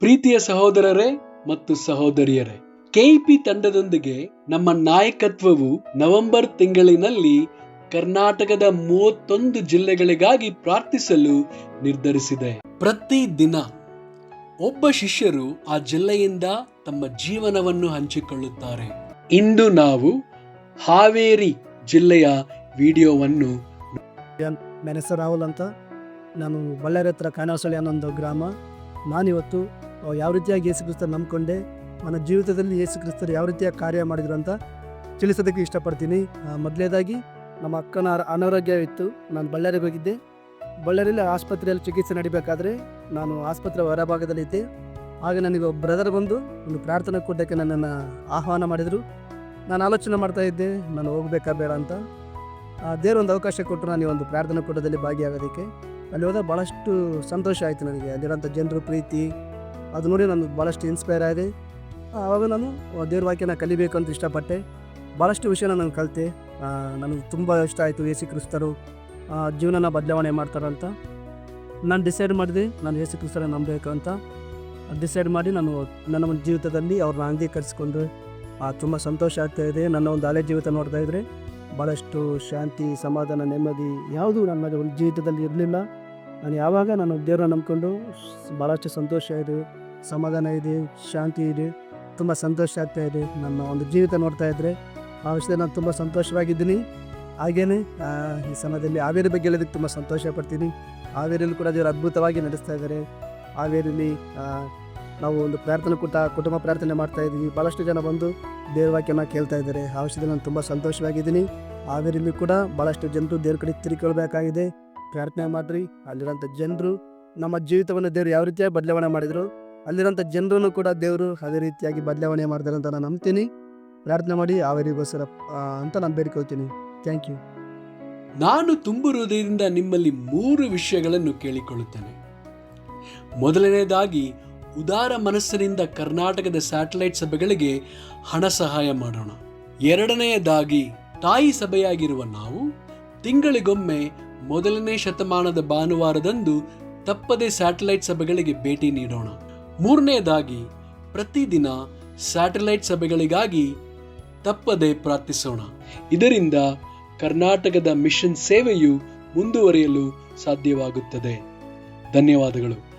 ಪ್ರೀತಿಯ ಸಹೋದರರೇ ಮತ್ತು ಸಹೋದರಿಯರೇ, ಕೆಇಪಿ ತಂಡದೊಂದಿಗೆ ನಮ್ಮ ನಾಯಕತ್ವವು ನವೆಂಬರ್ ತಿಂಗಳಿನಲ್ಲಿ ಕರ್ನಾಟಕದ ಮೂವತ್ತೊಂದು ಜಿಲ್ಲೆಗಳಿಗಾಗಿ ಪ್ರಾರ್ಥಿಸಲು ನಿರ್ಧರಿಸಿದೆ. ಪ್ರತಿ ದಿನ ಒಬ್ಬ ಶಿಷ್ಯರು ಆ ಜಿಲ್ಲೆಯಿಂದ ತಮ್ಮ ಜೀವನವನ್ನು ಹಂಚಿಕೊಳ್ಳುತ್ತಾರೆ. ಇಂದು ನಾವು ಹಾವೇರಿ ಜಿಲ್ಲೆಯ ವಿಡಿಯೋವನ್ನು ನನ್ನ ರಾಹುಲ್ ಅಂತ. ನಾನು ಬಳ್ಳಾರಿ ಹತ್ರ ಕಾನಸಳಿ ಒಂದು ಗ್ರಾಮ. ನಾನಿವತ್ತು ಯಾವ ರೀತಿಯಾಗಿ ಯೇಸು ಕ್ರಿಸ್ತರು ನಂಬಿಕೊಂಡೆ ನನ್ನ ಜೀವಿತದಲ್ಲಿ ಯೇಸು ಕ್ರಿಸ್ತರು ಯಾವ ರೀತಿಯಾಗಿ ಕಾರ್ಯ ಮಾಡಿದ್ರು ಅಂತ ತಿಳಿಸೋದಕ್ಕೆ ಇಷ್ಟಪಡ್ತೀನಿ. ಮೊದಲನೇದಾಗಿ ನಮ್ಮ ಅಕ್ಕನ ಅರ- ಅನಾರೋಗ್ಯವಿತ್ತು. ನಾನು ಬಳ್ಳಾರಿಗೆ ಹೋಗಿದ್ದೆ. ಬಳ್ಳಾರಿಯಲ್ಲಿ ಆಸ್ಪತ್ರೆಯಲ್ಲಿ ಚಿಕಿತ್ಸೆ ನಡಿಬೇಕಾದ್ರೆ ನಾನು ಆಸ್ಪತ್ರೆ ಹೊರಭಾಗದಲ್ಲಿದ್ದೆ ಆಗ ನನಗೆ ಒಬ್ಬ ಬ್ರದರ್ ಬಂದು ಒಂದು ಪ್ರಾರ್ಥನೆ ಕೊಡೋಕ್ಕೆ ನನ್ನನ್ನು ಆಹ್ವಾನ ಮಾಡಿದರು. ನಾನು ಆಲೋಚನೆ ಮಾಡ್ತಾ ಇದ್ದೆ, ನಾನು ಹೋಗಬೇಕಾ ಬೇಡ ಅಂತ. ದೇವರೊಂದು ಒಂದು ಅವಕಾಶ ಕೊಟ್ಟರು ನಾನು ಈ ಒಂದು ಪ್ರಾರ್ಥನಾ ಕೂಟದಲ್ಲಿ ಭಾಗಿಯಾಗೋದಕ್ಕೆ. ಅಲ್ಲಿ ಹೋದಾಗ ಭಾಳಷ್ಟು ಸಂತೋಷ ಆಯಿತು ನನಗೆ. ಅಲ್ಲಿರೋಂಥ ಜನರು, ಪ್ರೀತಿ ಅದು ನೋಡಿ ನಾನು ಭಾಳಷ್ಟು ಇನ್ಸ್ಪೈರ್ ಆಗಿದೆ ಆವಾಗ ನಾನು ದೇವ್ರ ವಾಕ್ಯನ ಕಲಿಬೇಕು ಅಂತ ಇಷ್ಟಪಟ್ಟೆ. ಭಾಳಷ್ಟು ವಿಷಯನ ನಾನು ಕಲಿತೆ. ನನಗೆ ತುಂಬ ಇಷ್ಟ ಆಯಿತು ಯೇಸು ಕ್ರಿಸ್ತರು ಜೀವನನ ಬದಲಾವಣೆ ಮಾಡ್ತಾರಂತ. ನಾನು ಡಿಸೈಡ್ ಮಾಡಿದೆ, ನಾನು ಯೇಸು ಕ್ರಿಸ್ತರನ್ನ ನಂಬಬೇಕು ಅಂತ. ಡಿಸೈಡ್ ಮಾಡಿ ನಾನು ನನ್ನ ಒಂದು ಜೀವಿತದಲ್ಲಿ ಅವ್ರನ್ನ ಅಂಗೀಕರಿಸ್ಕೊಂಡು ತುಂಬ ಸಂತೋಷ ಆಗ್ತಾ ಇದೆ. ನನ್ನ ಒಂದು ಹಳೆ ಜೀವಿತ ನೋಡ್ತಾ ಇದ್ದರೆ ಭಾಳಷ್ಟು ಶಾಂತಿ, ಸಮಾಧಾನ, ನೆಮ್ಮದಿ ಯಾವುದೂ ನನ್ನ ಒಂದು ಜೀವಿತದಲ್ಲಿ ಇರಲಿಲ್ಲ. ನಾನು ಯಾವಾಗ ನಾನು ದೇವರನ್ನ ನಂಬ್ಕೊಂಡು ಭಾಳಷ್ಟು ಸಂತೋಷ ಇದೆ. ಸಮಾಧಾನ ಇದೆ, ಶಾಂತಿ ಇದೆ, ತುಂಬ ಸಂತೋಷ ಆಗ್ತಾ ಇದೆ. ನನ್ನ ಒಂದು ಜೀವಿತ ನೋಡ್ತಾ ಇದ್ದರೆ ಆ ವಿಷಯದಲ್ಲಿ ನಾನು ತುಂಬ ಸಂತೋಷವಾಗಿದ್ದೀನಿ. ಹಾಗೆಯೇ ಈ ಸಮಯದಲ್ಲಿ ಹಾವೇರಿ ಬಗ್ಗೆ ಹೇಳೋದಕ್ಕೆ ತುಂಬ ಸಂತೋಷ ಪಡ್ತೀನಿ ಹಾವೇರಿಯಲ್ಲಿ ಕೂಡ ದೇವರು ಅದ್ಭುತವಾಗಿ ನಡೆಸ್ತಾ ಇದ್ದಾರೆ. ಹಾವೇರಿಯಲ್ಲಿ ನಾವು ಒಂದು ಪ್ರಾರ್ಥನೆ ಕೂಟ, ಕುಟುಂಬ ಪ್ರಾರ್ಥನೆ ಮಾಡ್ತಾ ಇದ್ದೀವಿ. ಭಾಳಷ್ಟು ಜನ ಬಂದು ದೇವ್ರ ವಾಕ್ಯನ ಕೇಳ್ತಾ ಇದ್ದಾರೆ. ಆ ವಿಷಯದಲ್ಲಿ ನಾನು ತುಂಬ ಸಂತೋಷವಾಗಿದ್ದೀನಿ. ಹಾವೇರಿಯಲ್ಲಿ ಕೂಡ ಭಾಳಷ್ಟು ಜನರು ದೇವ್ರ ಕಡೆ ತಿಳ್ಕೊಳ್ಬೇಕಾಗಿದೆ ಪ್ರಾರ್ಥನೆ ಮಾಡಿರಿ. ಅಲ್ಲಿರೋಂಥ ಜನರು ನಮ್ಮ ಜೀವಿತವನ್ನು ದೇವರು ಯಾವ ರೀತಿಯಾಗಿ ಬದಲಾವಣೆ ಮಾಡಿದರು? ಅಲ್ಲಿರೋಂಥ ಜನರನ್ನು ಕೂಡ ದೇವರು ಅದೇ ರೀತಿಯಾಗಿ ಬದಲಾವಣೆ ಮಾಡ್ತಾರೆ ಅಂತ ನಾನು ನಂಬ್ತೀನಿ. ಪ್ರಾರ್ಥನೆ ಮಾಡಿ ಅವರಿಗೋಸ್ಕರ ಅಂತ ನಾನು ಬೇಡ್ಕೊಳ್ತೀನಿ. ಥ್ಯಾಂಕ್ ಯು ನಾನು ತುಂಬು ಹೃದಯದಿಂದ ನಿಮ್ಮಲ್ಲಿ ಮೂರು ವಿಷಯಗಳನ್ನು ಕೇಳಿಕೊಳ್ಳುತ್ತೇನೆ. ಮೊದಲನೇದಾಗಿ ಉದಾರ ಮನಸ್ಸಿನಿಂದ ಕರ್ನಾಟಕದ ಸ್ಯಾಟಲೈಟ್ ಸಭೆಗಳಿಗೆ ಹಣ ಸಹಾಯ ಮಾಡೋಣ. ಎರಡನೆಯದಾಗಿ, ತಾಯಿ ಸಭೆಯಾಗಿರುವ ನಾವು ತಿಂಗಳಿಗೊಮ್ಮೆ ಮೊದಲನೇ ಶತಮಾನದ ಭಾನುವಾರದಂದು ತಪ್ಪದೆ ಸ್ಯಾಟಲೈಟ್ ಸಭೆಗಳಿಗೆ ಭೇಟಿ ನೀಡೋಣ. ಮೂರನೆಯದಾಗಿ ಪ್ರತಿದಿನ ಸ್ಯಾಟಲೈಟ್ ಸಭೆಗಳಿಗಾಗಿ ತಪ್ಪದೆ ಪ್ರಾರ್ಥಿಸೋಣ. ಇದರಿಂದ ಕರ್ನಾಟಕದ ಮಿಷನ್ ಸೇವೆಯು ಮುಂದುವರಿಯಲು ಸಾಧ್ಯವಾಗುತ್ತದೆ. ಧನ್ಯವಾದಗಳು.